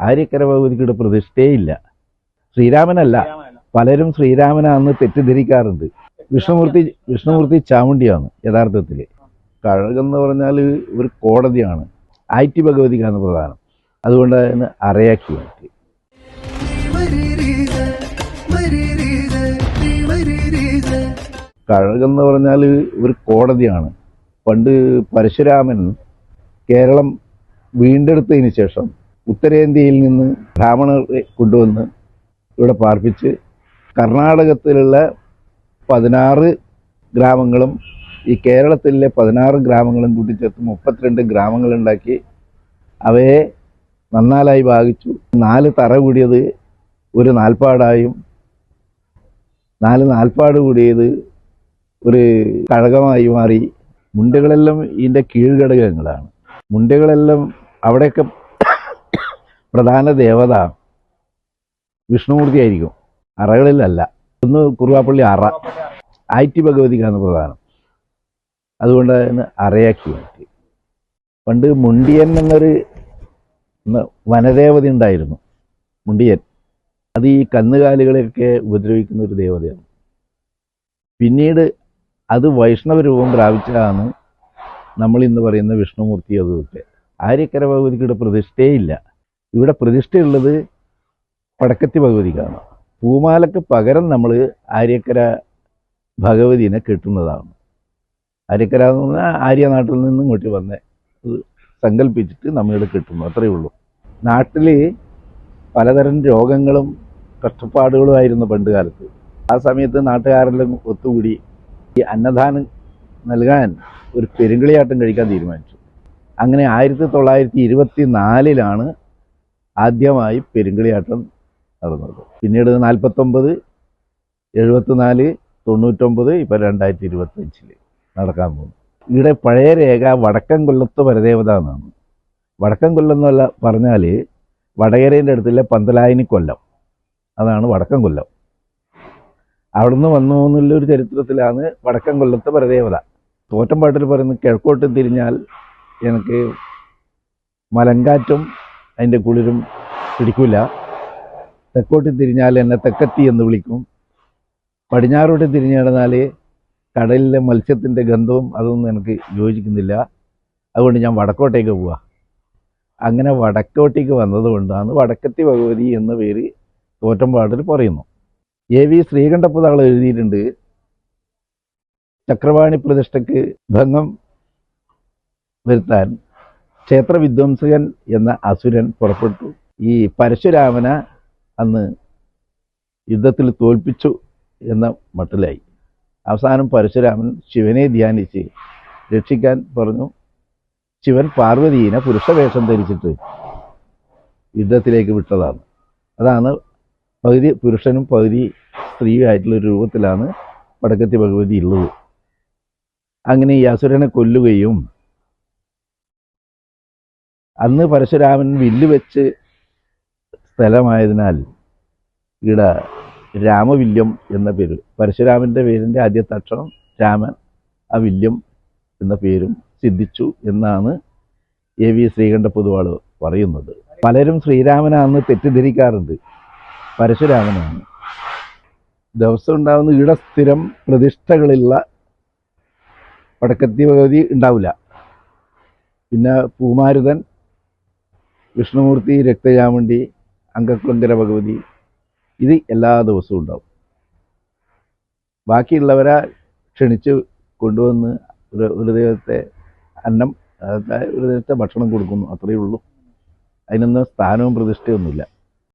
ആര്യക്കര ഭഗവതിയുടെ പ്രതിഷ്ഠയില്ല. ശ്രീരാമനല്ല. പലരും ശ്രീരാമനാണെന്ന് തെറ്റിദ്ധരിക്കാറുണ്ട്. വിഷ്ണുമൂർത്തി വിഷ്ണുമൂർത്തി ചാമുണ്ടിയാണ് യഥാർത്ഥത്തിൽ കഴകെന്ന് പറഞ്ഞാൽ ഒരു കോടതിയാണ്. ഐ ടി ഭഗവതിക്കാണ് പ്രധാനം. അതുകൊണ്ട് അതിന് അറയാക്കി മാറ്റി. കഴകെന്ന് പറഞ്ഞാൽ ഒരു കോടതിയാണ്. പണ്ട് പരശുരാമൻ കേരളം വീണ്ടെടുത്തതിന് ശേഷം ഉത്തരേന്ത്യയിൽ നിന്ന് ബ്രാഹ്മണരെ കൊണ്ടുവന്ന് ഇവിടെ പാർപ്പിച്ച് കർണാടകത്തിലുള്ള പതിനാറ് ഗ്രാമങ്ങളും ഈ കേരളത്തിലെ പതിനാറ് ഗ്രാമങ്ങളും കൂട്ടിച്ചേർത്ത് മുപ്പത്തിരണ്ട് ഗ്രാമങ്ങളുണ്ടാക്കി അവയെ നന്നാലായി ഭാഗിച്ചു. നാല് തറ കൂടിയത് ഒരു നാൽപ്പാടായും നാല് നാൽപ്പാട് കൂടിയത് ഒരു കഴകമായി മാറി. മുണ്ടുകളെല്ലാം ഇതിന്റെ കീഴ്ഘടകങ്ങളാണ്. മുണ്ടുകളെല്ലാം അവിടെയൊക്കെ പ്രധാന ദേവത വിഷ്ണുമൂർത്തി ആയിരിക്കും അറകളിലല്ല. ഒന്ന് കുറുവാപ്പള്ളി അറ. ആയിറ്റി ഭഗവതിക്കാണ് പ്രധാനം. അതുകൊണ്ട് അതിന് അറയാക്കി മാറ്റി. പണ്ട് മുണ്ടിയൻ എന്നൊരു വനദേവത ഉണ്ടായിരുന്നു. മുണ്ടിയൻ. അത് ഈ കന്നുകാലികളെയൊക്കെ ഉപദ്രവിക്കുന്ന ഒരു ദേവതയാണ്. പിന്നീട് അത് വൈഷ്ണവ രൂപം പ്രാപിച്ചതാണ് നമ്മൾ ഇന്ന് പറയുന്ന വിഷ്ണുമൂർത്തി അതൊക്കെ ആര്യക്കര ഭഗവതിക്കിടെ പ്രതിഷ്ഠയേ ഇല്ല ഇവിടെ പ്രതിഷ്ഠയുള്ളത് പടക്കത്തി ഭഗവതിക്കാണ്. പൂമാലക്ക് പകരം നമ്മൾ ആര്യക്കര ഭഗവതിനെ കെട്ടുന്നതാണ്. ആര്യക്കര എന്ന് പറഞ്ഞാൽ ആര്യനാട്ടിൽ നിന്നും ഇങ്ങോട്ട് വന്ന് സങ്കല്പിച്ചിട്ട് നമ്മളിവിടെ കെട്ടുന്നു. അത്രയേ ഉള്ളൂ. നാട്ടിൽ പലതരം രോഗങ്ങളും കഷ്ടപ്പാടുകളുമായിരുന്നു പണ്ട് കാലത്ത്. ആ സമയത്ത് നാട്ടുകാരെല്ലാം ഒത്തുകൂടി ഈ അന്നദാനം നൽകാൻ ഒരു പെരുങ്കളിയാട്ടം കഴിക്കാൻ തീരുമാനിച്ചു. അങ്ങനെ ആയിരത്തി തൊള്ളായിരത്തി ഇരുപത്തി നാലിലാണ് ആദ്യമായി പെരുങ്കളിയാട്ടം നടന്നത്. പിന്നീട് നാൽപ്പത്തൊമ്പത് എഴുപത്തിനാല് തൊണ്ണൂറ്റൊമ്പത് ഇപ്പം രണ്ടായിരത്തി ഇരുപത്തഞ്ചിൽ നടക്കാൻ പോകുന്നു. ഇവിടെ പഴയ രേഖ വടക്കൻ കൊല്ലത്ത് പരദേവത എന്നാണ് വടക്കൻ കൊല്ലം എന്നല്ല പറഞ്ഞാൽ വടകരേന്റെ അടുത്തുള്ള പന്തലായനി കൊല്ലം. അതാണ് വടക്കൻ കൊല്ലം. അവിടുന്ന് വന്നു എന്നുള്ളൊരു ചരിത്രത്തിലാണ് വടക്കൻ കൊല്ലത്ത് പരദേവത തോറ്റമ്പാട്ടിൽ പറയുന്നത് കിഴക്കോട്ട് തിരിഞ്ഞാൽ എനിക്ക് മലങ്കാറ്റും അതിന്റെ കുളിരും പിടിക്കില്ല തെക്കോട്ട് തിരിഞ്ഞാൽ എന്നെ തെക്കത്തി എന്ന് വിളിക്കും. പടിഞ്ഞാറോട്ട് തിരിഞ്ഞു കടലിലെ മത്സ്യത്തിന്റെ ഗന്ധവും അതൊന്നും എനിക്ക് യോജിക്കുന്നില്ല. അതുകൊണ്ട് ഞാൻ വടക്കോട്ടേക്ക് പോവുക അങ്ങനെ വടക്കോട്ടേക്ക് വന്നതുകൊണ്ടാണ് വടക്കത്തി ഭഗവതി എന്ന പേര് തോറ്റമ്പാടിൽ പറയുന്നു. എ വി ശ്രീകണ്ഠപ്പുതാൾ എഴുതിയിട്ടുണ്ട്. ചക്രവാണി പ്രതിഷ്ഠയ്ക്ക് ഭംഗം വരുത്താൻ ക്ഷേത്ര വിധ്വംസകൻ എന്ന അസുരൻ പുറപ്പെട്ടു. ഈ പരശുരാമന അന്ന് യുദ്ധത്തിൽ തോൽപ്പിച്ചു എന്ന മട്ടിലായി. അവസാനം പരശുരാമൻ ശിവനെ ധ്യാനിച്ച് രക്ഷിക്കാൻ പറഞ്ഞു. ശിവൻ പാർവതീനെ പുരുഷവേഷം ധരിച്ചിട്ട് യുദ്ധത്തിലേക്ക് വിട്ടതാണ്. അതാണ് പകുതി പുരുഷനും പകുതി സ്ത്രീയും ആയിട്ടുള്ള രൂപത്തിലാണ് വടക്കത്തി ഭഗവതി ഉള്ളത്. അങ്ങനെ ഈ അസുരനെ കൊല്ലുകയും അന്ന് പരശുരാമൻ വില്ല് വെച്ച് സ്ഥലമായതിനാൽ ഇവിടെ രാമവില്യം എന്ന പേര് പരശുരാമന്റെ പേരിന്റെ ആദ്യത്തെ അക്ഷരം രാമൻ ആ വില്യം എന്ന പേരും സിദ്ധിച്ചു എന്നാണ് എ വി ശ്രീകണ്ഠ പൊതുവാൾ പറയുന്നത്. പലരും ശ്രീരാമനാണെന്ന് തെറ്റിദ്ധരിക്കാറുണ്ട്. പരശുരാമനാണ്. ദിവസം ഉണ്ടാകുന്ന ഇവിടെ സ്ഥിരം പ്രതിഷ്ഠകളുള്ള വടക്കത്തി ഭഗവതി ഉണ്ടാവില്ല. പിന്നെ പൂമാരുതൻ വിഷ്ണുമൂർത്തി രക്തചാമുണ്ടി അങ്കക്കുളങ്കര ഭഗവതി ഇത് എല്ലാ ദിവസവും ഉണ്ടാവും. ബാക്കിയുള്ളവരെ ക്ഷണിച്ച് കൊണ്ടുവന്ന് ഒരു ദൈവത്തെ അന്നം ഒരു ദൈവത്തെ ഭക്ഷണം കൊടുക്കുന്നു അത്രയേ ഉള്ളൂ. അതിനൊന്നും സ്ഥാനവും പ്രതിഷ്ഠയൊന്നുമില്ല.